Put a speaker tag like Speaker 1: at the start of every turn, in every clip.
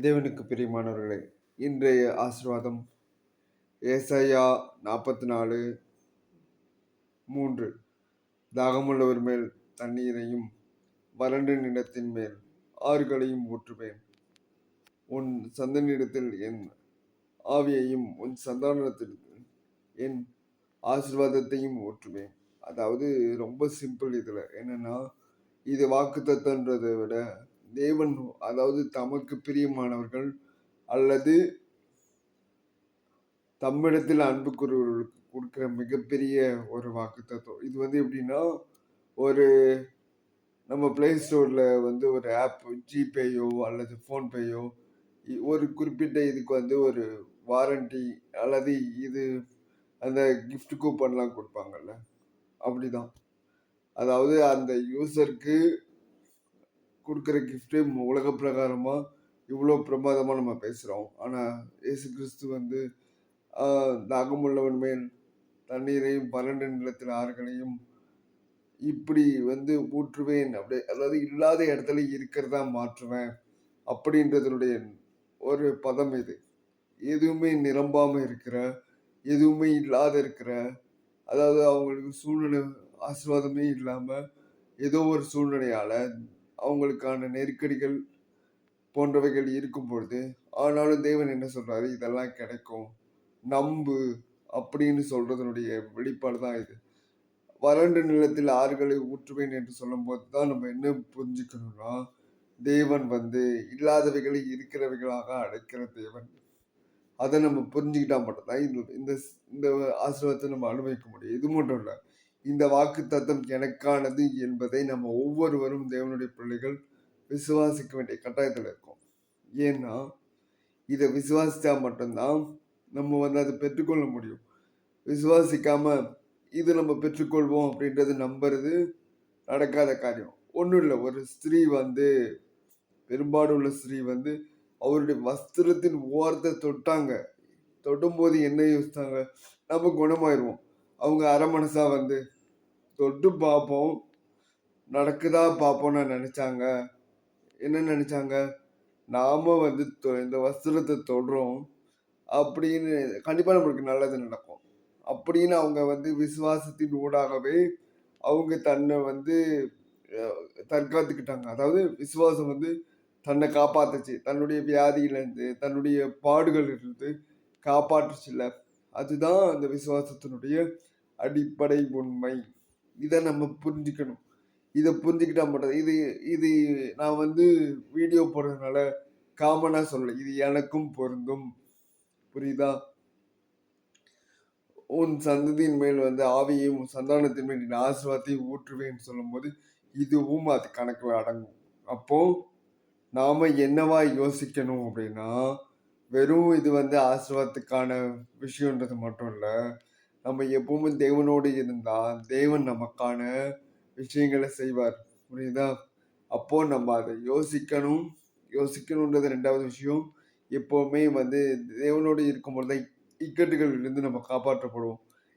Speaker 1: தேவனுக்கு பிரியமானவர்களே இன்றைய ஆசிர்வாதம் ஏசையா நாற்பத்தி நாலு மூன்று. தாகமுள்ளவர் மேல் தண்ணீரையும் வறண்ட நிலத்தின் மேல் ஆறுகளையும் ஊற்றுவேன். உன் சந்தனிடத்தில் என் ஆவியையும் உன் சந்தானத்தில் என் ஆசிர்வாதத்தையும் ஊற்றுவேன். அதாவது ரொம்ப சிம்பிள் இதில். என்னென்னா இது வாக்குத்தத்தன்றதை விட தேவன் அதாவது தமக்கு பிரியமானவர்கள் அல்லது தம்மிடத்தில் அன்புக்குரியவர்களுக்கு கொடுக்குற மிகப்பெரிய ஒரு வாக்குத்தத்தம். இது வந்து எப்படின்னா ஒரு நம்ம ப்ளே ஸ்டோரில் வந்து ஒரு ஆப் ஜிபேயோ அல்லது ஃபோன்பேயோ ஒரு குறிப்பிட்ட இதுக்கு வந்து ஒரு வாரண்டி அல்லது இது அந்த கிஃப்ட் கூப்பன்லாம் கொடுப்பாங்கல்ல. அப்படிதான். அதாவது அந்த யூசருக்கு கொடுக்குற கிஃப்டே உலக பிரகாரமாக இவ்வளோ பிரமாதமாக நம்ம பேசுகிறோம் ஆனால் இயேசு கிறிஸ்து வந்து தாகமுள்ளவன் மேல் தண்ணீரையும் பன்னெண்டு நிலத்தில் ஆறுகளையும் இப்படி வந்து ஊற்றுவேன். அப்படி அதாவது இல்லாத இடத்துல இருக்கிறதா மாற்றுவேன் அப்படின்றதனுடைய ஒரு பதம் இது. எதுவுமே நிரம்பாமல் இருக்கிற எதுவுமே இல்லாத இருக்கிற அதாவது அவங்களுக்கு சூழ்நிலை ஆசீர்வாதமே இல்லாமல் ஏதோ ஒரு சூழ்நிலையால் அவங்களுக்கான நெருக்கடிகள் போன்றவைகள் இருக்கும் பொழுது ஆனாலும் தேவன் என்ன சொல்றாரு? இதெல்லாம் கிடைக்கும். நம்பு அப்படின்னு சொல்றதனுடைய வெளிப்பாடு தான் இது. வறண்ட நிலத்தில் ஆறுகளை ஊற்றுவேன் என்று சொல்லும்போது தான் நம்ம என்ன புரிஞ்சுக்கணும்னா தேவன் வந்து இல்லாதவைகளை இருக்கிறவைகளாக அழைக்கிற தேவன். அதை நம்ம புரிஞ்சுக்கிட்டா மட்டும்தான் இந்த இந்த இந்த ஆசீர்வாதத்தை நம்ம அனுபவிக்க முடியும். இது மட்டும் இல்லை இந்த வாக்கு தத்தம் எனக்கானது என்பதை நம்ம ஒவ்வொருவரும் தேவனுடைய பிள்ளைகள் விசுவாசிக்க வேண்டிய கட்டாயத்தில் இருக்கும். ஏன்னா இதை விசுவாசித்தா மட்டும்தான் நம்ம வந்து அதை பெற்றுக்கொள்ள முடியும். விசுவாசிக்காம இது நம்ம பெற்றுக்கொள்வோம் அப்படின்றது நம்புறது நடக்காத காரியம். ஒன்றும் இல்லை ஒரு ஸ்திரீ வந்து பெரும்பாடுள்ள ஸ்திரீ வந்து அவருடைய வஸ்திரத்தின் ஓரத்தை தொட்டாங்க. தொடும்போது என்ன யோசித்தாங்க நம்ம குணமாயிருவோம். அவங்க அரமனசா வந்து தொட்டு பார்ப்போம் நடக்குதா பார்ப்போம்னு நினைச்சாங்க. என்ன நினைச்சாங்க? நாம வந்து தொ- இந்த வஸ்திரத்தை தொடுறோம். அப்படின்னு கண்டிப்பாக நம்மளுக்கு நல்லது நடக்கும். அப்படின்னு அவங்க வந்து விசுவாசத்தின் ஊடாகவே அவங்க தன்னை வந்து தற்காத்துக்கிட்டாங்க. அதாவது விசுவாசம் வந்து தன்னை காப்பாத்துச்சு. தன்னுடைய வியாதியிலேருந்து தன்னுடைய பாடுகளிலிருந்து காப்பாற்றுச்சுல்ல. அதுதான் அந்த விசுவாசத்தினுடைய அடிப்படை உண்மை. இதை நம்ம புரிஞ்சுக்கணும். இதை புரிஞ்சுக்கிட்டா மட்டும் இது இது நான் வந்து வீடியோ போடுறதுனால காமனாக சொல்லலை. இது எனக்கும் பொருந்தும். புரியுதா? உன் சந்ததியின் மேல் வந்து ஆவியையும் உன் சந்தானத்தின் மேல் நீ ஆசீர்வாதத்தையும் ஊற்றுவேன்னு சொல்லும்போது இதுவும் அது கணக்கில் அடங்கும். அப்போ நாம் என்னவா யோசிக்கணும் அப்படின்னா வெறும் இது வந்து ஆசீர்வாதத்துக்கான விஷயன்றது மட்டும் இல்லை. நம்ம எப்பவுமே தேவனோடு இருந்தால் தேவன் நமக்கான விஷயங்களை செய்வார். புரியுதா? அப்போ நம்ம அதை யோசிக்கணும். யோசிக்கணுன்றது ரெண்டாவது விஷயம். எப்போவுமே வந்து தேவனோடு இருக்கும்பொழுது இக்கட்டுகளிலிருந்து நம்ம காப்பாற்றப்படுவோம்.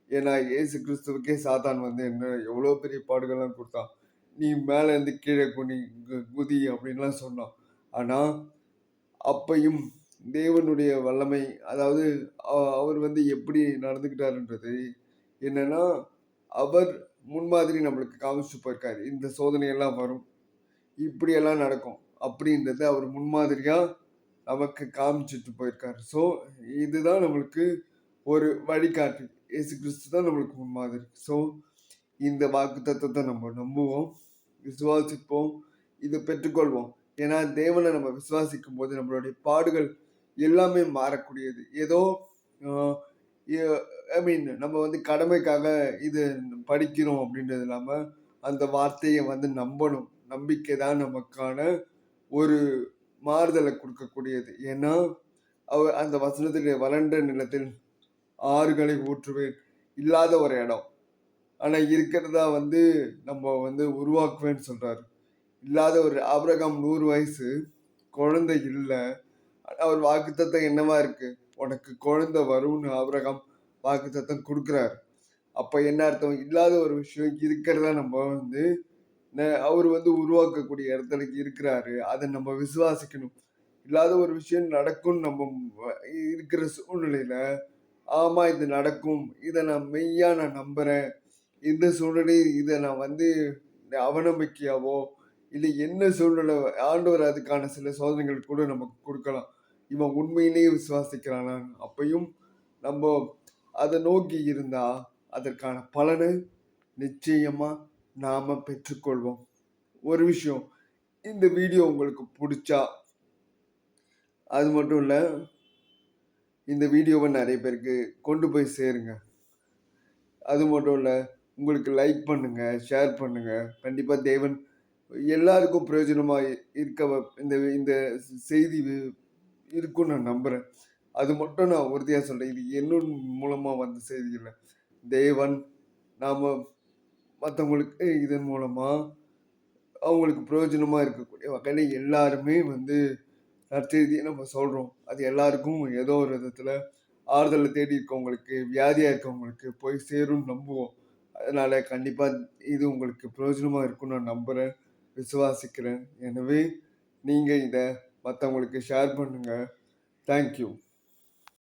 Speaker 1: ஏன்னா ஏசு கிறிஸ்துவுக்கே சாத்தான் வந்து என்ன எவ்வளோ பெரிய பாடுகள்லாம் கொடுத்தான். நீ மேலே இருந்து கீழே குனி கு- குதி அப்படின்லாம் சொன்னான். ஆனால் அப்பையும் தேவனுடைய வல்லமை அதாவது அவர் வந்து எப்படி நடந்துக்கிட்டாருன்றது. என்னன்னா அவர் முன்மாதிரி நம்மளுக்கு காமிச்சு போயிருக்காரு. இந்த சோதனையெல்லாம் வரும். இப்படியெல்லாம் நடக்கும். அப்படின்றத அவர் முன்மாதிரியா நமக்கு காமிச்சிட்டு போயிருக்காரு. ஸோ இதுதான் நம்மளுக்கு ஒரு வழிகாட்டு. இயேசு கிறிஸ்து தான் நம்மளுக்கு முன்மாதிரி. ஸோ இந்த வாக்கு தத்துவத்தை நம்ம நம்புவோம் விசுவாசிப்போம் இதை பெற்றுக்கொள்வோம். ஏன்னா தேவனை நம்ம விசுவாசிக்கும் போது நம்மளுடைய பாடுகள் எல்லாமே மாறக்கூடியது. ஏதோ ஐ மீன் நம்ம வந்து கடமைக்காக இது படிக்கிறோம் அப்படின்றது இல்லாமல் அந்த வார்த்தையை வந்து நம்பணும். நம்பிக்கை தான் நமக்கான ஒரு மாறுதலை கொடுக்கக்கூடியது. ஏன்னா அவ அந்த வசனத்தில் வறண்ட நிலத்தில் ஆறுகளை ஊற்றுவேன். இல்லாத ஒரு இடம். ஆனால் இருக்கிறதா வந்து நம்ம வந்து உருவாக்குவேன்னு சொல்கிறார் இல்லாத ஒரு ஆபிரகாம் நூறு வயசு குழந்தை இல்லை அவர் வாக்குத்தத்தம் என்னவா இருக்கு? உனக்கு குழந்தை வரும்னு ஆபிரகாம் வாக்குத்தத்தம் கொடுக்குறாரு. அப்போ என்ன அர்த்தம்? இல்லாத ஒரு விஷயம் இருக்கிறத நம்ம வந்து ந- அவர் வந்து உருவாக்கக்கூடிய இடத்துல இருக்கிறாரு. அதை நம்ம விசுவாசிக்கணும். இல்லாத ஒரு விஷயம் நடக்கும்னு நம்ம இருக்கிற சூழ்நிலையில ஆமா இது நடக்கும். இதை நான் மெய்யா நான் நம்புறேன். இந்த சூழ்நிலை இதை நான் வந்து அவநம்பிக்கையாவோ இல்லை என்ன சூழ்நிலை ஆண்டவர் அதுக்கான சில சோதனைகள் கூட நமக்கு கொடுக்கலாம். இவன் உண்மையிலேயே விசுவாசிக்கிறானா? அப்பையும் நம்ம அதை நோக்கி இருந்தா அதற்கான பலனை நிச்சயமா நாம பெற்றுக்கொள்வோம். ஒரு விஷயம் இந்த வீடியோ உங்களுக்கு பிடிச்சா அது மட்டும் இல்லை இந்த வீடியோவை நிறைய பேருக்கு கொண்டு போய் சேருங்க. அது மட்டும் இல்லை உங்களுக்கு லைக் பண்ணுங்க ஷேர் பண்ணுங்க. கண்டிப்பாக தேவன் எல்லாருக்கும் பிரயோஜனமாக இருக்க இந்த இந்த செய்தி இருக்கும் இருக்கும்னு நான் நம்புகிறேன் அது மட்டும் நான் உறுதியாக சொல்கிறேன் இது என்னோட மூலமாக வந்த செய்தி இல்லை. தேவன் நாம் மற்றவங்களுக்கு இதன் மூலமாக அவங்களுக்கு பிரயோஜனமாக இருக்கக்கூடிய வகையில் எல்லாருமே வந்து நற்செய்தியை நம்ம சொல்கிறோம் அது எல்லாருக்கும் ஏதோ ஒரு விதத்தில் ஆறுதலை தேடி இருக்கவங்களுக்கு வியாதியாக இருக்கவங்களுக்கு போய் சேரும்னு நம்புவோம். அதனால் கண்டிப்பாக இது உங்களுக்கு பிரயோஜனமாக இருக்கும்னு நான் நம்புகிறேன் விசுவாசிக்கிறேன். எனவே நீங்கள் இதை மற்றவங்களுக்கு ஷேர் பண்ணுங்கள் தேங்க்யூ